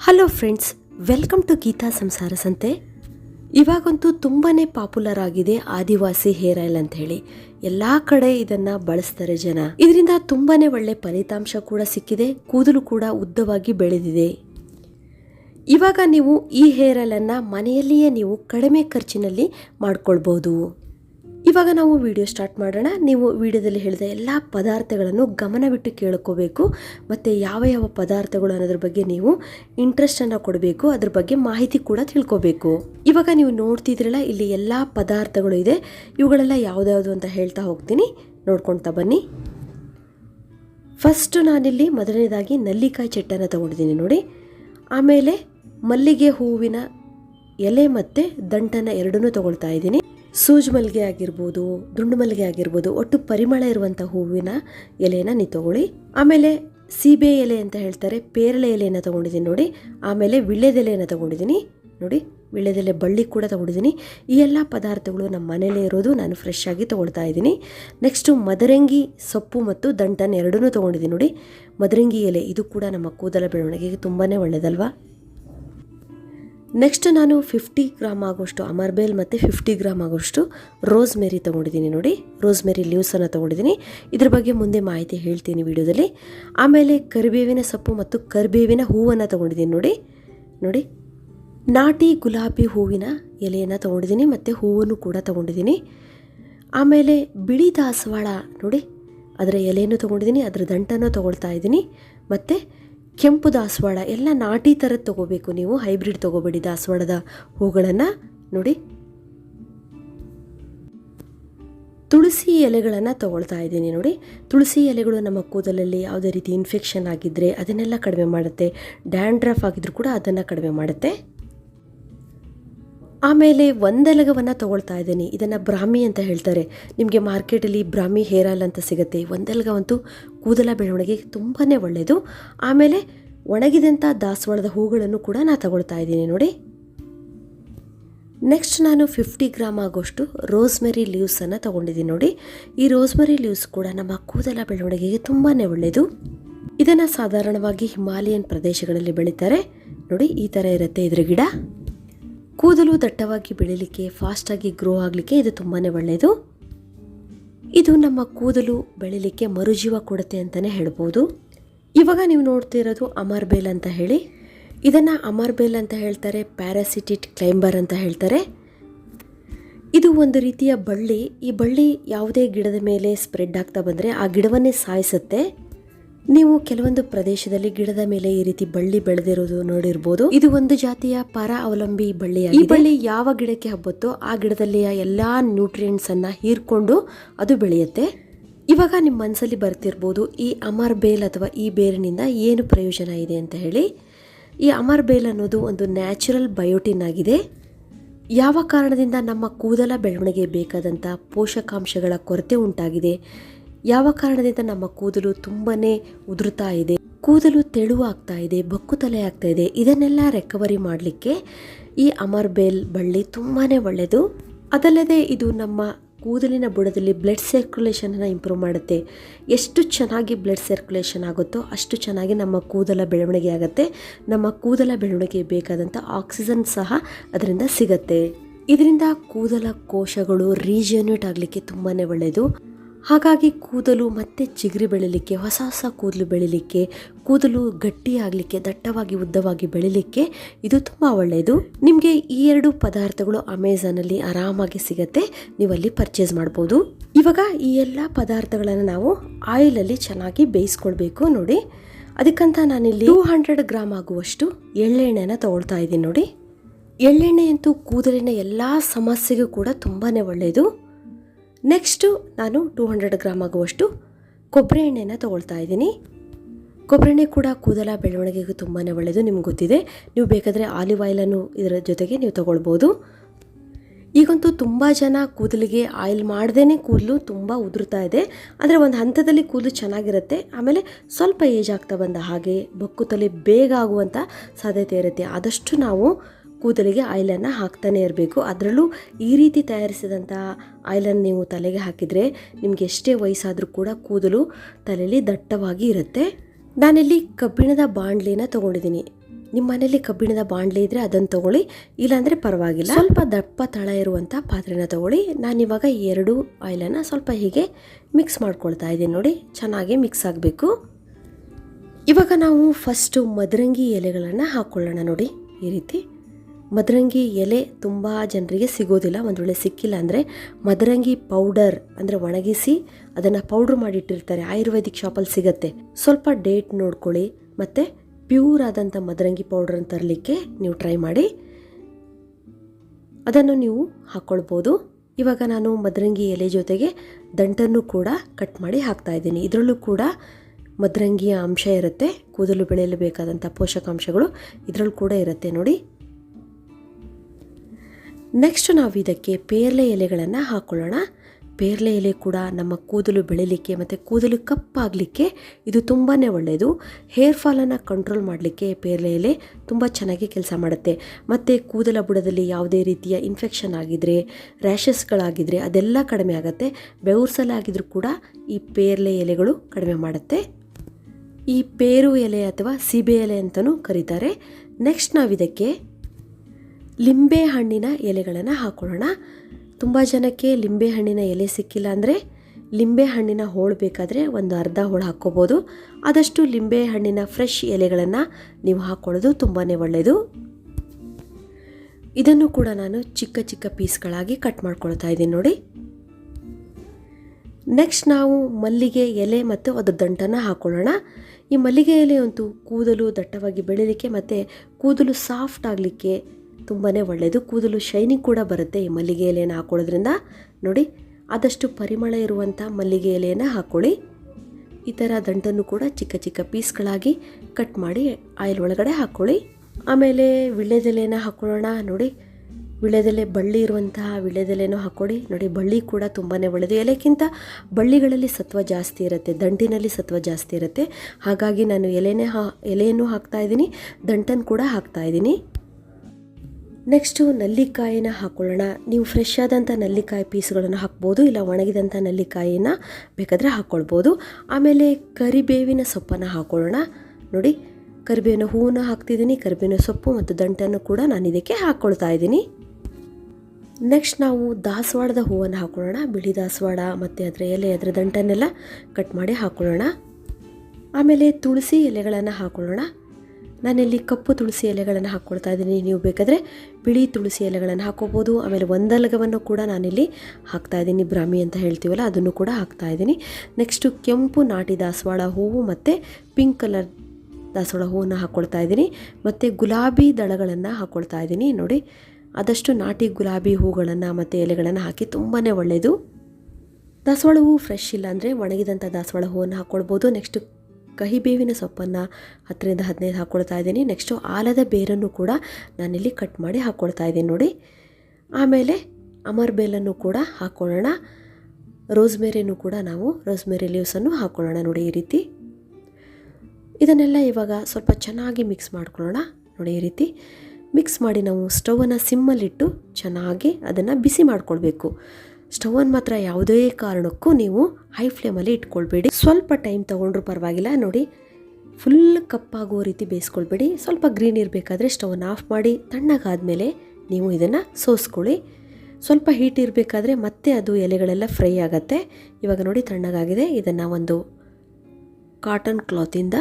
Hello friends welcome to Geetha ಸಂಸಾರ ಸಂತೆ ಇವಾಗಂತೂ ತುಂಬಾ ಪಾಪ್ಯುಲರ್ ಆಗಿದೆ ಆದಿವಾಸಿ ಹೇರ್ ಆಯಿಲ್ ಅಂತ ಹೇಳಿ. ಎಲ್ಲ ಕಡೆ ಇದನ್ನ ಬಳಸ್ತಾರೆ ಜನ. ಇದರಿಂದ ತುಂಬಾನೇ ಒಳ್ಳೆ ಫಲಿತಾಂಶ ಕೂಡ ಸಿಕ್ಕಿದೆ, ಕೂದಲು ಕೂಡ ಉದ್ದವಾಗಿ ಬೆಳೆದಿದೆ. ಇವಾಗ ನೀವು ಈ ಹೇರ್ ಆಯಿಲನ್ನು ಮನೆಯಲ್ಲಿಯೇ ನೀವು ಕಡಿಮೆ ಖರ್ಚಿನಲ್ಲಿ ಮಾಡ್ಕೊಳ್ಬೋದು ಇವಾಗ ನಾವು ವಿಡಿಯೋ ಸ್ಟಾರ್ಟ್ ಮಾಡೋಣ. ನೀವು ವಿಡಿಯೋದಲ್ಲಿ ಹೇಳಿದ ಎಲ್ಲ ಪದಾರ್ಥಗಳನ್ನು ಗಮನವಿಟ್ಟು ಕೇಳ್ಕೋಬೇಕು. ಮತ್ತು ಯಾವ ಯಾವ ಪದಾರ್ಥಗಳು ಅನ್ನೋದ್ರ ಬಗ್ಗೆ ನೀವು ಇಂಟ್ರೆಸ್ಟನ್ನು ಕೊಡಬೇಕು, ಅದ್ರ ಬಗ್ಗೆ ಮಾಹಿತಿ ಕೂಡ ತಿಳ್ಕೋಬೇಕು. ಇವಾಗ ನೀವು ನೋಡ್ತಿದ್ರಲ್ಲ, ಇಲ್ಲಿ ಎಲ್ಲ ಪದಾರ್ಥಗಳು ಇದೆ. ಇವುಗಳೆಲ್ಲ ಯಾವುದ್ಯಾವುದು ಅಂತ ಹೇಳ್ತಾ ಹೋಗ್ತೀನಿ. ನೋಡ್ಕೊಳ್ತಾ ಬನ್ನಿ. ಫಸ್ಟು ನಾನಿಲ್ಲಿ ಮೊದಲನೇದಾಗಿ ನಲ್ಲಿಕಾಯಿ ಚಟ್ಟನ್ನು ತಗೊಂಡಿದ್ದೀನಿ ನೋಡಿ. ಆಮೇಲೆ ಮಲ್ಲಿಗೆ ಹೂವಿನ ಎಲೆ ಮತ್ತು ದಂಟನ್ನು ಎರಡನ್ನೂ ತೊಗೊಳ್ತಾ ಇದ್ದೀನಿ. ಸೂಜ್ ಮಲ್ಲಿಗೆ ಆಗಿರ್ಬೋದು ದುಂಡು ಮಲ್ಲಿಗೆ ಆಗಿರ್ಬೋದು, ಒಟ್ಟು ಪರಿಮಳ ಇರುವಂಥ ಹೂವಿನ ಎಲೆನ ನೀವು ತಗೊಳ್ಳಿ. ಆಮೇಲೆ ಸೀಬೆ ಎಲೆ ಅಂತ ಹೇಳ್ತಾರೆ, ಪೇರಳೆ ಎಲೆಯನ್ನು ತಗೊಂಡಿದ್ದೀನಿ ನೋಡಿ. ಆಮೇಲೆ ವಿಳ್ಳೆದೆಲೆಯನ್ನು ತಗೊಂಡಿದ್ದೀನಿ ನೋಡಿ. ವಿಳ್ಳೆದೆಲೆ ಬಳ್ಳಿ ಕೂಡ ತಗೊಂಡಿದ್ದೀನಿ. ಈ ಎಲ್ಲ ಪದಾರ್ಥಗಳು ನಮ್ಮ ಮನೇಲೇ ಇರೋದು, ನಾನು ಫ್ರೆಶ್ ಆಗಿ ತೊಗೊಳ್ತಾ ಇದ್ದೀನಿ. ನೆಕ್ಸ್ಟು ಮದರಂಗಿ, ಸೊಪ್ಪು ಮತ್ತು ದಂಟನ್ನು ಎರಡನ್ನೂ ತೊಗೊಂಡಿದ್ದೀನಿ ನೋಡಿ. ಮದರಂಗಿ ಎಲೆ, ಇದು ಕೂಡ ನಮ್ಮ ಕೂದಲ ಬೆಳವಣಿಗೆಗೆ ತುಂಬಾ ಒಳ್ಳೆಯದಲ್ವಾ ನೆಕ್ಸ್ಟ್ ನಾನು ಫಿಫ್ಟಿ ಗ್ರಾಮ್ ಆಗೋಷ್ಟು ಅಮರ್ಬೇಲ್ ಮತ್ತು ಫಿಫ್ಟಿ ಗ್ರಾಮ್ ಆಗೋಷ್ಟು ರೋಸ್ ಮೇರಿ ತೊಗೊಂಡಿದ್ದೀನಿ ನೋಡಿ. ರೋಸ್ ಮೇರಿ ಲೀವ್ಸನ್ನು ತೊಗೊಂಡಿದ್ದೀನಿ. ಇದ್ರ ಬಗ್ಗೆ ಮುಂದೆ ಮಾಹಿತಿ ಹೇಳ್ತೀನಿ ವಿಡಿಯೋದಲ್ಲಿ. ಆಮೇಲೆ ಕರಿಬೇವಿನ ಸೊಪ್ಪು ಮತ್ತು ಕರಿಬೇವಿನ ಹೂವನ್ನು ತೊಗೊಂಡಿದ್ದೀನಿ ನೋಡಿ. ನೋಡಿ. ನಾಟಿ ಗುಲಾಬಿ ಹೂವಿನ ಎಲೆಯನ್ನು ತೊಗೊಂಡಿದ್ದೀನಿ ಮತ್ತು ಹೂವನ್ನು ಕೂಡ ತೊಗೊಂಡಿದ್ದೀನಿ. ಆಮೇಲೆ ಬಿಳಿ ದಾಸವಾಳ ನೋಡಿ. ಅದರ ಎಲೆಯನ್ನು ತೊಗೊಂಡಿದ್ದೀನಿ, ಅದರ ದಂಟನ್ನು ತೊಗೊಳ್ತಾ ಇದ್ದೀನಿ. ಮತ್ತು ಕೆಂಪು ದಾಸವಾಳ, ಎಲ್ಲ ನಾಟಿ ಥರದ್ದು ತೊಗೋಬೇಕು ನೀವು, ಹೈಬ್ರಿಡ್ ತೊಗೋಬೇಡಿ ದಾಸವಾಳದ ಹೂಗಳನ್ನು, ನೋಡಿ. ತುಳಸಿ ಎಲೆಗಳನ್ನು ತೊಗೊಳ್ತಾ ಇದ್ದೀನಿ, ನೋಡಿ. ತುಳಸಿ ಎಲೆಗಳು ನಮ್ಮ ಕೂದಲಲ್ಲಿ ಯಾವುದೇ ರೀತಿ ಇನ್ಫೆಕ್ಷನ್ ಆಗಿದ್ದರೆ ಅದನ್ನೆಲ್ಲ ಕಡಿಮೆ ಮಾಡುತ್ತೆ. ಡ್ಯಾಂಡ್ರಫ್ ಆಗಿದ್ರೂ ಕೂಡ ಅದನ್ನು ಕಡಿಮೆ ಮಾಡುತ್ತೆ. ಆಮೇಲೆ ಒಂದೆಲಗವನ್ನು ತೊಗೊಳ್ತಾ ಇದ್ದೀನಿ. ಇದನ್ನು ಬ್ರಾಹ್ಮಿ ಅಂತ ಹೇಳ್ತಾರೆ. ನಿಮಗೆ ಮಾರ್ಕೆಟಲ್ಲಿ ಬ್ರಾಹ್ಮಿ ಹೇರ್ ಆಯಿಲ್ ಅಂತ ಸಿಗುತ್ತೆ. ಒಂದೆಲಗವಂತೂ ಕೂದಲ ಬೆಳವಣಿಗೆಗೆ ತುಂಬಾ ಒಳ್ಳೆಯದು ಆಮೇಲೆ ಒಣಗಿದಂಥ ದಾಸವಾಳದ ಹೂಗಳನ್ನು ಕೂಡ ನಾನು ತಗೊಳ್ತಾ ಇದ್ದೀನಿ ನೋಡಿ. ನೆಕ್ಸ್ಟ್ ನಾನು ಫಿಫ್ಟಿ ಗ್ರಾಮ್ ಆಗೋಷ್ಟು ರೋಸ್ಮೆರಿ ಲೀವ್ಸನ್ನು ತೊಗೊಂಡಿದ್ದೀನಿ ನೋಡಿ. ಈ ರೋಸ್ಮೆರಿ ಲೀವ್ಸ್ ಕೂಡ ನಮ್ಮ ಕೂದಲ ಬೆಳವಣಿಗೆಗೆ ತುಂಬಾ ಒಳ್ಳೆಯದು ಇದನ್ನು ಸಾಧಾರಣವಾಗಿ ಹಿಮಾಲಯನ್ ಪ್ರದೇಶಗಳಲ್ಲಿ ಬೆಳೀತಾರೆ. ನೋಡಿ, ಈ ಥರ ಇರುತ್ತೆ ಇದರ ಗಿಡ. ಕೂದಲು ದಟ್ಟವಾಗಿ ಬೆಳೀಲಿಕ್ಕೆ ಫಾಸ್ಟಾಗಿ ಗ್ರೋ ಆಗಲಿಕ್ಕೆ ಇದು ತುಂಬಾ ಒಳ್ಳೆಯದು ಇದು ನಮ್ಮ ಕೂದಲು ಬೆಳೀಲಿಕ್ಕೆ ಮರುಜೀವ ಕೊಡುತ್ತೆ ಅಂತಲೇ ಹೇಳ್ಬೋದು. ಇವಾಗ ನೀವು ನೋಡ್ತಿರೋದು ಅಮರ್ಬೇಲ್ ಅಂತ ಹೇಳಿ. ಇದನ್ನು ಅಮರ್ಬೇಲ್ ಅಂತ ಹೇಳ್ತಾರೆ ಪ್ಯಾರಾಸಿಟಿಟ್ ಕ್ಲೈಂಬರ್ ಅಂತ ಹೇಳ್ತಾರೆ. ಇದು ಒಂದು ರೀತಿಯ ಬಳ್ಳಿ. ಈ ಬಳ್ಳಿ ಯಾವುದೇ ಗಿಡದ ಮೇಲೆ ಸ್ಪ್ರೆಡ್ ಆಗ್ತಾ ಬಂದರೆ ಆ ಗಿಡವನ್ನೇ ಸಾಯಿಸುತ್ತೆ. ನೀವು ಕೆಲವೊಂದು ಪ್ರದೇಶದಲ್ಲಿ ಗಿಡದ ಮೇಲೆ ಈ ರೀತಿ ಬಳ್ಳಿ ಬೆಳೆದಿರೋದು ನೋಡಿರ್ಬೋದು. ಇದು ಒಂದು ಜಾತಿಯ ಪರ ಅವಲಂಬಿ ಬಳ್ಳಿ ಈ ಬಳ್ಳಿ ಯಾವ ಗಿಡಕ್ಕೆ ಹಬ್ಬತ್ತೋ ಆ ಗಿಡದಲ್ಲಿಯ ಎಲ್ಲಾ ನ್ಯೂಟ್ರಿಯೆಂಟ್ಸ್ ಅನ್ನ ಹೀರ್ಕೊಂಡು ಅದು ಬೆಳೆಯುತ್ತೆ. ಇವಾಗ ನಿಮ್ಮ ಮನಸ್ಸಲ್ಲಿ ಬರ್ತಿರ್ಬೋದು ಈ ಅಮರ್ ಬೇಲ್ ಅಥವಾ ಈ ಬೇರಿನಿಂದ ಏನು ಪ್ರಯೋಜನ ಇದೆ ಅಂತ ಹೇಳಿ. ಈ ಅಮರ್ ಬೇಲ್ ಅನ್ನೋದು ಒಂದು ನ್ಯಾಚುರಲ್ ಬಯೋಟಿನ್ ಆಗಿದೆ. ಯಾವ ಕಾರಣದಿಂದ ನಮ್ಮ ಕೂದಲ ಬೆಳವಣಿಗೆ ಬೇಕಾದಂಥ ಪೋಷಕಾಂಶಗಳ ಕೊರತೆ ಉಂಟಾಗಿದೆ? ಯಾವ ಕಾರಣದಿಂದ ನಮ್ಮ ಕೂದಲು ತುಂಬನೇ ಉದುರುತ್ತಾ ಇದೆ? ಕೂದಲು ತೆಳುವಾಗ್ತಾ ಇದೆ, ಬೊಕ್ಕು ತಲೆ ಆಗ್ತಾ ಇದೆ, ಇದನ್ನೆಲ್ಲ ರೆಕವರಿ ಮಾಡಲಿಕ್ಕೆ ಈ ಅಮರ್ಬೆಲ್ ಬಳ್ಳಿ ತುಂಬಾ ಒಳ್ಳೆಯದು ಅದಲ್ಲದೆ ಇದು ನಮ್ಮ ಕೂದಲಿನ ಬುಡದಲ್ಲಿ ಬ್ಲಡ್ ಸರ್ಕ್ಯುಲೇಷನನ್ನು ಇಂಪ್ರೂವ್ ಮಾಡುತ್ತೆ. ಎಷ್ಟು ಚೆನ್ನಾಗಿ ಬ್ಲಡ್ ಸರ್ಕ್ಯುಲೇಷನ್ ಆಗುತ್ತೋ ಅಷ್ಟು ಚೆನ್ನಾಗಿ ನಮ್ಮ ಕೂದಲ ಬೆಳವಣಿಗೆ ಆಗುತ್ತೆ. ನಮ್ಮ ಕೂದಲ ಬೆಳವಣಿಗೆ ಬೇಕಾದಂಥ ಆಕ್ಸಿಜನ್ ಸಹ ಅದರಿಂದ ಸಿಗತ್ತೆ. ಇದರಿಂದ ಕೂದಲ ಕೋಶಗಳು ರೀಜನ್ಯೂಟ್ ಆಗಲಿಕ್ಕೆ ತುಂಬಾ ಒಳ್ಳೆಯದು ಹಾಗಾಗಿ ಕೂದಲು ಮತ್ತೆ ಚಿಗುರಿ ಬೆಳಿಲಿಕ್ಕೆ, ಹೊಸ ಹೊಸ ಕೂದಲು ಬೆಳಿಲಿಕ್ಕೆ, ಕೂದಲು ಗಟ್ಟಿಯಾಗಲಿಕ್ಕೆ, ದಟ್ಟವಾಗಿ ಉದ್ದವಾಗಿ ಬೆಳಿಲಿಕ್ಕೆ ಇದು ತುಂಬ ಒಳ್ಳೆಯದು. ನಿಮಗೆ ಈ ಎರಡು ಪದಾರ್ಥಗಳು ಅಮೆಝಾನಲ್ಲಿ ಆರಾಮಾಗಿ ಸಿಗತ್ತೆ ನೀವು ಅಲ್ಲಿ ಪರ್ಚೇಸ್ ಮಾಡ್ಬೋದು. ಇವಾಗ ಈ ಎಲ್ಲ ಪದಾರ್ಥಗಳನ್ನು ನಾವು ಆಯಿಲಲ್ಲಿ ಚೆನ್ನಾಗಿ ಬೇಯಿಸ್ಕೊಳ್ಬೇಕು ನೋಡಿ. ಅದಕ್ಕಂತ ನಾನಿಲ್ಲಿ ಟೂ ಹಂಡ್ರೆಡ್ ಗ್ರಾಮ್ ಆಗುವಷ್ಟು ಎಳ್ಳೆಣ್ಣೆನ ತಗೊಳ್ತಾ ಇದ್ದೀನಿ ನೋಡಿ. ಎಳ್ಳೆಣ್ಣೆ ಅಂತೂ ಕೂದಲಿನ ಎಲ್ಲ ಸಮಸ್ಯೆಗೂ ಕೂಡ ತುಂಬಾ ಒಳ್ಳೆಯದು. ನೆಕ್ಸ್ಟು ನಾನು ಟೂ ಹಂಡ್ರೆಡ್ ಗ್ರಾಮ್ ಆಗುವಷ್ಟು ಕೊಬ್ಬರಿ ಎಣ್ಣೆನ ತೊಗೊಳ್ತಾ ಇದ್ದೀನಿ. ಕೊಬ್ಬರಿ ಎಣ್ಣೆ ಕೂಡ ಕೂದಲ ಬೆಳವಣಿಗೆಗೂ ತುಂಬಾ ಒಳ್ಳೆಯದು ನಿಮ್ಗೆ ಗೊತ್ತಿದೆ. ನೀವು ಬೇಕಾದರೆ ಆಲಿವ್ ಆಯಿಲನ್ನು ಇದರ ಜೊತೆಗೆ ನೀವು ತೊಗೊಳ್ಬೋದು. ಈಗಂತೂ ತುಂಬ ಜನ ಕೂದಲಿಗೆ ಆಯಿಲ್ ಮಾಡ್ದೇ ಕೂದಲು ತುಂಬ ಉದುರ್ತಾ ಇದೆ. ಅಂದರೆ ಒಂದು ಹಂತದಲ್ಲಿ ಕೂದಲು ಚೆನ್ನಾಗಿರುತ್ತೆ. ಆಮೇಲೆ ಸ್ವಲ್ಪ ಏಜ್ ಆಗ್ತಾ ಬಂದ ಹಾಗೆ ಬೊಕ್ಕು ತಲೆ ಬೇಗ ಆಗುವಂಥ ಸಾಧ್ಯತೆ ಇರುತ್ತೆ. ಆದಷ್ಟು ನಾವು ಕೂದಲಿಗೆ ಆಯಿಲನ್ನು ಹಾಕ್ತಾನೆ ಇರಬೇಕು. ಅದರಲ್ಲೂ ಈ ರೀತಿ ತಯಾರಿಸಿದಂಥ ಆಯಿಲನ್ನು ನೀವು ತಲೆಗೆ ಹಾಕಿದರೆ ನಿಮಗೆ ಎಷ್ಟೇ ವಯಸ್ಸಾದರೂ ಕೂಡ ಕೂದಲು ತಲೆಯಲ್ಲಿ ದಟ್ಟವಾಗಿ ಇರುತ್ತೆ. ನಾನಿಲ್ಲಿ ಕಬ್ಬಿಣದ ಬಾಣಲಿನ ತೊಗೊಂಡಿದ್ದೀನಿ. ನಿಮ್ಮ ಮನೇಲಿ ಕಬ್ಬಿಣದ ಬಾಣಲೆ ಇದ್ದರೆ ಅದನ್ನು ತಗೊಳ್ಳಿ, ಇಲ್ಲಾಂದರೆ ಪರವಾಗಿಲ್ಲ. ಸ್ವಲ್ಪ ದಪ್ಪ ತಳ ಇರುವಂಥ ಪಾತ್ರೆನ ತಗೊಳ್ಳಿ. ನಾನಿವಾಗ ಎರಡು ಆಯಿಲನ್ನು ಸ್ವಲ್ಪ ಹೀಗೆ ಮಿಕ್ಸ್ ಮಾಡ್ಕೊಳ್ತಾ ಇದ್ದೀನಿ ನೋಡಿ, ಚೆನ್ನಾಗಿ ಮಿಕ್ಸ್ ಆಗಬೇಕು. ಇವಾಗ ನಾವು ಫಸ್ಟು ಮದರಂಗಿ ಎಲೆಗಳನ್ನು ಹಾಕ್ಕೊಳ್ಳೋಣ ನೋಡಿ, ಈ ರೀತಿ. ಮದರಂಗಿ ಎಲೆ ತುಂಬ ಜನರಿಗೆ ಸಿಗೋದಿಲ್ಲ ಒಂದು ವೇಳೆ ಸಿಕ್ಕಿಲ್ಲ ಅಂದರೆ ಮದರಂಗಿ ಪೌಡರ್ ಅಂದರೆ ಒಣಗಿಸಿ ಅದನ್ನು ಪೌಡ್ರ್ ಮಾಡಿಟ್ಟಿರ್ತಾರೆ. ಆಯುರ್ವೇದಿಕ್ ಶಾಪಲ್ಲಿ ಸಿಗತ್ತೆ. ಸ್ವಲ್ಪ ಡೇಟ್ ನೋಡ್ಕೊಳ್ಳಿ. ಮತ್ತು ಪ್ಯೂರ್ ಆದಂಥ ಮದರಂಗಿ ಪೌಡ್ರನ್ನು ತರಲಿಕ್ಕೆ ನೀವು ಟ್ರೈ ಮಾಡಿ. ಅದನ್ನು ನೀವು ಹಾಕ್ಕೊಳ್ಬೋದು ಇವಾಗ ನಾನು ಮದರಂಗಿ ಎಲೆ ಜೊತೆಗೆ ದಂಟನ್ನು ಕೂಡ ಕಟ್ ಮಾಡಿ ಹಾಕ್ತಾ ಇದ್ದೀನಿ. ಇದರಲ್ಲೂ ಕೂಡ ಮದರಂಗಿಯ ಅಂಶ ಇರುತ್ತೆ. ಕೂದಲು ಬೆಳೆಯಲು ಬೇಕಾದಂಥ ಪೋಷಕಾಂಶಗಳು ಇದರಲ್ಲೂ ಕೂಡ ಇರುತ್ತೆ ನೋಡಿ. ನೆಕ್ಸ್ಟ್ ನಾವು ಇದಕ್ಕೆ ಪೇರ್ಲೆ ಎಲೆಗಳನ್ನು ಹಾಕ್ಕೊಳ್ಳೋಣ ಪೇರ್ಲೆ ಎಲೆ ಕೂಡ ನಮ್ಮ ಕೂದಲು ಬೆಳಿಲಿಕ್ಕೆ ಮತ್ತು ಕೂದಲು ಕಪ್ಪಾಗಲಿಕ್ಕೆ ಇದು ತುಂಬಾ ಒಳ್ಳೆಯದು ಹೇರ್ ಫಾಲನ್ನು ಕಂಟ್ರೋಲ್ ಮಾಡಲಿಕ್ಕೆ ಪೇರ್ಲೆ ಎಲೆ ತುಂಬ ಚೆನ್ನಾಗಿ ಕೆಲಸ ಮಾಡುತ್ತೆ. ಮತ್ತು ಕೂದಲ ಬುಡದಲ್ಲಿ ಯಾವುದೇ ರೀತಿಯ ಇನ್ಫೆಕ್ಷನ್ ಆಗಿದ್ರೆ ರ್ಯಾಷಸ್ಗಳಾಗಿದ್ದರೆ ಅದೆಲ್ಲ ಕಡಿಮೆ ಆಗುತ್ತೆ. ಬೆವರ್ಸಲಾಗಿದ್ರೂ ಕೂಡ ಈ ಪೇರ್ಲೆ ಎಲೆಗಳು ಕಡಿಮೆ ಮಾಡುತ್ತೆ. ಈ ಪೇರು ಎಲೆ ಅಥವಾ ಸೀಬೆ ಎಲೆ ಅಂತಲೂ ಕರೀತಾರೆ. ನೆಕ್ಸ್ಟ್ ನಾವು ಇದಕ್ಕೆ ಲಿಂಬೆ ಹಣ್ಣಿನ ಎಲೆಗಳನ್ನು ಹಾಕೊಳ್ಳೋಣ. ತುಂಬ ಜನಕ್ಕೆ ಲಿಂಬೆ ಹಣ್ಣಿನ ಎಲೆ ಸಿಕ್ಕಿಲ್ಲ ಅಂದರೆ ಲಿಂಬೆ ಹಣ್ಣಿನ ಹೋಳು ಬೇಕಾದರೆ ಒಂದು ಅರ್ಧ ಹೋಳು ಹಾಕ್ಕೋಬೋದು. ಆದಷ್ಟು ಲಿಂಬೆ ಹಣ್ಣಿನ ಫ್ರೆಶ್ ಎಲೆಗಳನ್ನು ನೀವು ಹಾಕ್ಕೊಳ್ಳೋದು ತುಂಬಾ ಒಳ್ಳೆಯದು ಇದನ್ನು ಕೂಡ ನಾನು ಚಿಕ್ಕ ಚಿಕ್ಕ ಪೀಸ್ಗಳಾಗಿ ಕಟ್ ಮಾಡ್ಕೊಳ್ತಾ ಇದ್ದೀನಿ ನೋಡಿ. ನೆಕ್ಸ್ಟ್ ನಾವು ಮಲ್ಲಿಗೆ ಎಲೆ ಮತ್ತು ಅದರ ದಂಟನ್ನು ಹಾಕ್ಕೊಳ್ಳೋಣ ಈ ಮಲ್ಲಿಗೆ ಎಲೆ ಅಂತೂ ಕೂದಲು ದಟ್ಟವಾಗಿ ಬೆಳೀಲಿಕ್ಕೆ ಮತ್ತು ಕೂದಲು ಸಾಫ್ಟ್ ಆಗಲಿಕ್ಕೆ ತುಂಬಾ ಒಳ್ಳೆಯದು ಕೂದಲು ಶೈನಿಂಗ್ ಕೂಡ ಬರುತ್ತೆ ಈ ಮಲ್ಲಿಗೆ ಎಲೆಯನ್ನು ಹಾಕೊಳ್ಳೋದ್ರಿಂದ. ನೋಡಿ, ಆದಷ್ಟು ಪರಿಮಳ ಇರುವಂಥ ಮಲ್ಲಿಗೆ ಎಲೆಯನ್ನು ಹಾಕ್ಕೊಳ್ಳಿ ಈ ಥರ ದಂಟನ್ನು ಕೂಡ ಚಿಕ್ಕ ಚಿಕ್ಕ ಪೀಸ್ಗಳಾಗಿ ಕಟ್ ಮಾಡಿ ಆಯಿಲ್ ಒಳಗಡೆ ಹಾಕ್ಕೊಳ್ಳಿ ಆಮೇಲೆ ವಿಳ್ಯದೆಲೆನ ಹಾಕ್ಕೊಳ್ಳೋಣ ನೋಡಿ ವಿಳ್ಯದೆಲೆ ಬಳ್ಳಿ ಇರುವಂತಹ ವಿಳ್ಯದೆಲೆನೂ ಹಾಕ್ಕೊಳ್ಳಿ ನೋಡಿ, ಬಳ್ಳಿ ಕೂಡ ತುಂಬಾ ಒಳ್ಳೆಯದು ಎಲೆಕ್ಕಿಂತ ಬಳ್ಳಿಗಳಲ್ಲಿ ಸತ್ವ ಜಾಸ್ತಿ ಇರುತ್ತೆ ದಂಟಿನಲ್ಲಿ ಸತ್ವ ಜಾಸ್ತಿ ಇರುತ್ತೆ. ಹಾಗಾಗಿ ನಾನು ಎಲೆನೇ ಹಾ, ಎಲೆಯನ್ನು ಹಾಕ್ತಾ ಇದ್ದೀನಿ ದಂಟನ್ನು ಕೂಡ ಹಾಕ್ತಾ ಇದ್ದೀನಿ. ನೆಕ್ಸ್ಟು ನಲ್ಲಿಕಾಯಿನ ಹಾಕ್ಕೊಳ್ಳೋಣ ನೀವು ಫ್ರೆಶ್ ಆದಂಥ ನಲ್ಲಿಕಾಯಿ ಪೀಸ್ಗಳನ್ನು ಹಾಕ್ಬೋದು, ಇಲ್ಲ ಒಣಗಿದಂಥ ನಲ್ಲಿಕಾಯಿನ ಬೇಕಾದರೆ ಹಾಕ್ಕೊಳ್ಬೋದು ಆಮೇಲೆ ಕರಿಬೇವಿನ ಸೊಪ್ಪನ್ನು ಹಾಕ್ಕೊಳ್ಳೋಣ ನೋಡಿ, ಕರಿಬೇವಿನ ಹೂವನ್ನು ಹಾಕ್ತಿದ್ದೀನಿ. ಕರಿಬೇವಿನ ಸೊಪ್ಪು ಮತ್ತು ದಂಟನ್ನು ಕೂಡ ನಾನು ಇದಕ್ಕೆ ಹಾಕ್ಕೊಳ್ತಾ ಇದ್ದೀನಿ. ನೆಕ್ಸ್ಟ್ ನಾವು ದಾಸವಾಳದ ಹೂವನ್ನು ಹಾಕೊಳ್ಳೋಣ. ಬಿಳಿ ದಾಸವಾಳ ಮತ್ತು ಅದರ ಎಲೆ, ಅದರ ದಂಟನ್ನೆಲ್ಲ ಕಟ್ ಮಾಡಿ ಹಾಕ್ಕೊಳ್ಳೋಣ ಆಮೇಲೆ ತುಳಸಿ ಎಲೆಗಳನ್ನು ಹಾಕ್ಕೊಳ್ಳೋಣ ನಾನಿಲ್ಲಿ ಕಪ್ಪು ತುಳಸಿ ಎಲೆಗಳನ್ನು ಹಾಕ್ಕೊಳ್ತಾ ಇದ್ದೀನಿ. ನೀವು ಬೇಕಾದರೆ ಬಿಳಿ ತುಳಸಿ ಎಲೆಗಳನ್ನು ಹಾಕೋಬೋದು ಆಮೇಲೆ ಒಂದಲಗವನ್ನು ಕೂಡ ನಾನಿಲ್ಲಿ ಹಾಕ್ತಾ ಇದ್ದೀನಿ. ಬ್ರಾಹ್ಮಿ ಅಂತ ಹೇಳ್ತೀವಲ್ಲ, ಅದನ್ನು ಕೂಡ ಹಾಕ್ತಾ ಇದ್ದೀನಿ. ನೆಕ್ಸ್ಟು ಕೆಂಪು ನಾಟಿ ದಾಸವಾಳ ಹೂವು ಮತ್ತು ಪಿಂಕ್ ಕಲರ್ ದಾಸವಾಳ ಹೂವನ್ನು ಹಾಕ್ಕೊಳ್ತಾ ಇದ್ದೀನಿ. ಮತ್ತು ಗುಲಾಬಿ ದಳಗಳನ್ನು ಹಾಕ್ಕೊಳ್ತಾ ಇದ್ದೀನಿ. ನೋಡಿ, ಆದಷ್ಟು ನಾಟಿ ಗುಲಾಬಿ ಹೂಗಳನ್ನು ಮತ್ತು ಎಲೆಗಳನ್ನು ಹಾಕಿ ತುಂಬಾ ಒಳ್ಳೆಯದು. ದಾಸವಾಳ ಹೂವು ಫ್ರೆಶ್ ಇಲ್ಲ ಅಂದರೆ ಒಣಗಿದಂಥ ದಾಸವಾಳ ಹೂವನ್ನು ಹಾಕ್ಕೊಳ್ಬೋದು. ನೆಕ್ಸ್ಟು ಕಹಿಬೇವಿನ ಸೊಪ್ಪನ್ನು ಹತ್ತರಿಂದ ಹದಿನೈದು ಹಾಕ್ಕೊಳ್ತಾ ಇದ್ದೀನಿ. ನೆಕ್ಸ್ಟು ಆಲದ ಬೇರನ್ನು ಕೂಡ ನಾನಿಲ್ಲಿ ಕಟ್ ಮಾಡಿ ಹಾಕ್ಕೊಳ್ತಾ ಇದ್ದೀನಿ ನೋಡಿ. ಆಮೇಲೆ ಅಮರ್ ಬೇಲನ್ನು ಕೂಡ ಹಾಕ್ಕೊಳ್ಳೋಣ ರೋಸ್ಮೇರಿನೂ ಕೂಡ ನಾವು ರೋಸ್ಮೇರಿ ಲೀವ್ಸನ್ನು ಹಾಕ್ಕೊಳ್ಳೋಣ ನೋಡಿ ಈ ರೀತಿ. ಇದನ್ನೆಲ್ಲ ಇವಾಗ ಸ್ವಲ್ಪ ಚೆನ್ನಾಗಿ ಮಿಕ್ಸ್ ಮಾಡ್ಕೊಳ್ಳೋಣ ನೋಡಿ ಈ ರೀತಿ. ಮಿಕ್ಸ್ ಮಾಡಿ ನಾವು ಸ್ಟೌವನ್ನು ಸಿಮ್ಮಲ್ಲಿಟ್ಟು ಚೆನ್ನಾಗಿ ಅದನ್ನು ಬಿಸಿ ಮಾಡ್ಕೊಳ್ಬೇಕು. ಸ್ಟವನ್ನು ಮಾತ್ರ ಯಾವುದೇ ಕಾರಣಕ್ಕೂ ನೀವು ಹೈ ಫ್ಲೇಮಲ್ಲಿ ಇಟ್ಕೊಳ್ಬೇಡಿ. ಸ್ವಲ್ಪ ಟೈಮ್ ತೊಗೊಂಡ್ರೂ ಪರವಾಗಿಲ್ಲ. ನೋಡಿ ಫುಲ್ ಕಪ್ಪಾಗುವ ರೀತಿ ಬೇಯಿಸ್ಕೊಳ್ಬೇಡಿ. ಸ್ವಲ್ಪ ಗ್ರೀನ್ ಇರಬೇಕಾದ್ರೆ ಸ್ಟವನ್ನು ಆಫ್ ಮಾಡಿ, ತಣ್ಣಗಾದಮೇಲೆ ನೀವು ಇದನ್ನು ಸೋಸ್ಕೊಳ್ಳಿ. ಸ್ವಲ್ಪ ಹೀಟ್ ಇರಬೇಕಾದ್ರೆ ಮತ್ತೆ ಅದು ಎಲೆಗಳೆಲ್ಲ ಫ್ರೈ ಆಗುತ್ತೆ. ಇವಾಗ ನೋಡಿ, ತಣ್ಣಗಾಗಿದೆ. ಇದನ್ನು ಒಂದು ಕಾಟನ್ ಕ್ಲಾತಿಂದ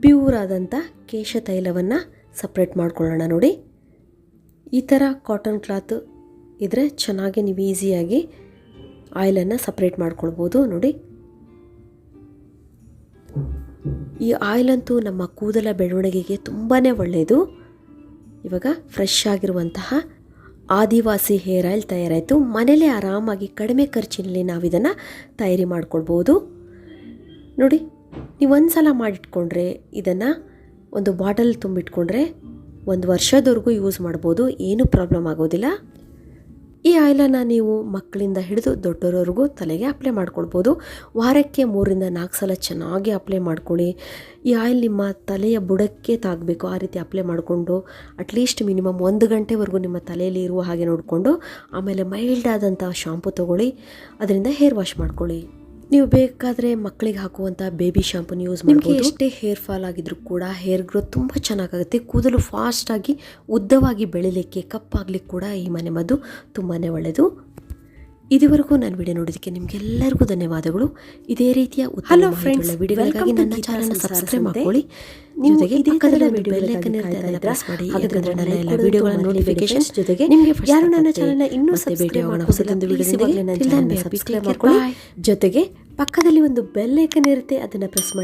ಪ್ಯೂರ್ ಆದಂಥ ಕೇಶ ತೈಲವನ್ನು ಸಪ್ರೇಟ್ ಮಾಡ್ಕೊಳ್ಳೋಣ ನೋಡಿ. ಈ ಥರ ಕಾಟನ್ ಕ್ಲಾತ್ ಇದ್ರೆ ಚೆನ್ನಾಗಿ ನೀವು ಈಸಿಯಾಗಿ ಆಯಿಲನ್ನು ಸಪ್ರೇಟ್ ಮಾಡ್ಕೊಳ್ಬೋದು. ನೋಡಿ. ಈ ಆಯಿಲಂತೂ ನಮ್ಮ ಕೂದಲ ಬೆಳವಣಿಗೆಗೆ ತುಂಬಾ ಒಳ್ಳೆಯದು ಇವಾಗ ಫ್ರೆಶ್ ಆಗಿರುವಂತಹ ಆದಿವಾಸಿ ಹೇರ್ ಆಯಿಲ್ ತಯಾರಾಯಿತು. ಮನೇಲೇ ಆರಾಮಾಗಿ ಕಡಿಮೆ ಖರ್ಚಿನಲ್ಲಿ ನಾವು ಇದನ್ನು ತಯಾರಿ ಮಾಡ್ಕೊಳ್ಬೋದು. ನೋಡಿ, ನೀವು ಒಂದು ಸಲ ಮಾಡಿಟ್ಕೊಂಡ್ರೆ ಇದನ್ನು ಒಂದು ಬಾಟಲ್ ತುಂಬಿಟ್ಕೊಂಡ್ರೆ ಒಂದು ವರ್ಷದವರೆಗೂ ಯೂಸ್ ಮಾಡ್ಬೋದು. ಏನೂ ಪ್ರಾಬ್ಲಮ್ ಆಗೋದಿಲ್ಲ. ಈ ಆಯಿಲನ್ನು ನೀವು ಮಕ್ಕಳಿಂದ ಹಿಡಿದು ದೊಡ್ಡವರವರೆಗೂ ತಲೆಗೆ ಅಪ್ಲೈ ಮಾಡ್ಕೊಳ್ಬೋದು. ವಾರಕ್ಕೆ ಮೂರಿಂದ ನಾಲ್ಕು ಸಲ ಚೆನ್ನಾಗಿ ಅಪ್ಲೈ ಮಾಡ್ಕೊಳ್ಳಿ. ಈ ಆಯಿಲ್ ನಿಮ್ಮ ತಲೆಯ ಬುಡಕ್ಕೆ ತಾಗಬೇಕು. ಆ ರೀತಿ ಅಪ್ಲೈ ಮಾಡಿಕೊಂಡು ಅಟ್ಲೀಸ್ಟ್ ಮಿನಿಮಮ್ ಒಂದು ಗಂಟೆವರೆಗೂ ನಿಮ್ಮ ತಲೆಯಲ್ಲಿ ಇರುವ ಹಾಗೆ ನೋಡಿಕೊಂಡು, ಆಮೇಲೆ ಮೈಲ್ಡ್ ಆದಂಥ ಶಾಂಪು ತೊಗೊಳ್ಳಿ. ಅದರಿಂದ ಹೇರ್ ವಾಶ್ ಮಾಡ್ಕೊಳ್ಳಿ. ನೀವು ಬೇಕಾದರೆ ಮಕ್ಕಳಿಗೆ ಹಾಕುವಂಥ ಬೇಬಿ ಶಾಂಪೂನ ಯೂಸ್ ನಿಮಗೆ ಎಷ್ಟೇ ಹೇರ್ ಫಾಲ್ ಆಗಿದ್ರು ಕೂಡ ಹೇರ್ ಗ್ರೋತ್ ತುಂಬ ಚೆನ್ನಾಗಾಗುತ್ತೆ. ಕೂದಲು ಫಾಸ್ಟಾಗಿ ಉದ್ದವಾಗಿ ಬೆಳಿಲಿಕ್ಕೆ ಕಪ್ಪಾಗಲಿಕ್ಕೆ ಕೂಡ ಈ ಮನೆ ಮದ್ದು ತುಂಬಾ ಒಳ್ಳೆಯದು ಇದುವರೆಗೂ ನಾನು ವಿಡಿಯೋ ನೋಡೋದಕ್ಕೆ ನಿಮಗೆಲ್ಲರಿಗೂ ಧನ್ಯವಾದಗಳು. ಇದೇ ರೀತಿಯ ಹಲೋ ಫ್ರೆಂಡ್ಸ್ ವಿಡಿಯೋಗಳಿಗಾಗಿ ನನ್ನ ಗೀತಾ ಚಾನಲ್ ಸಬ್ಸ್ಕ್ರೈಬ್ ಮಾಡ್ಕೊಳ್ಳಿ. ಜೊತೆಗೆ ಪಕ್ಕದಲ್ಲಿ ಥರದ ಒಂದು ಬೆಲ್ ವಿಡಿಯೋಗಳಿಗಾಗಿ ಐಕನ್ ಇರುತ್ತೆ ಕಾಯ್ತಾ ಪ್ರೆಸ್ ಮಾಡಿ. ಹಾಗಾದ್ರೆ ನನ್ನ ಎಲ್ಲ ವಿಡಿಯೋಗಳ ತುಂಬಾ ನೋಟಿಫಿಕೇಶನ್ ಜೊತೆಗೆ ನಿಮಗೆ ಯಾರು ನನ್ನ. ಚಾನಲ್ನ ಇನ್ನೂ subscribe ವಿಡಿಯೋಗಳನ್ನ ಹೊಸದೊಂದು ವಿಡಿಯೋದೊಂದಿಗೆ ನನ್ನ ಚಾನಲ್ನ care, ಮಾಡ್ಕೊಳ್ಳಿ. ಜೊತೆಗೆ ಪಕ್ಕದಲ್ಲಿ ಒಂದು ಬೆಲ್ ಐಕನ್ ಇರುತ್ತೆ ಅದನ್ನ ಪ್ರೆಸ್ ಮಾಡಿ.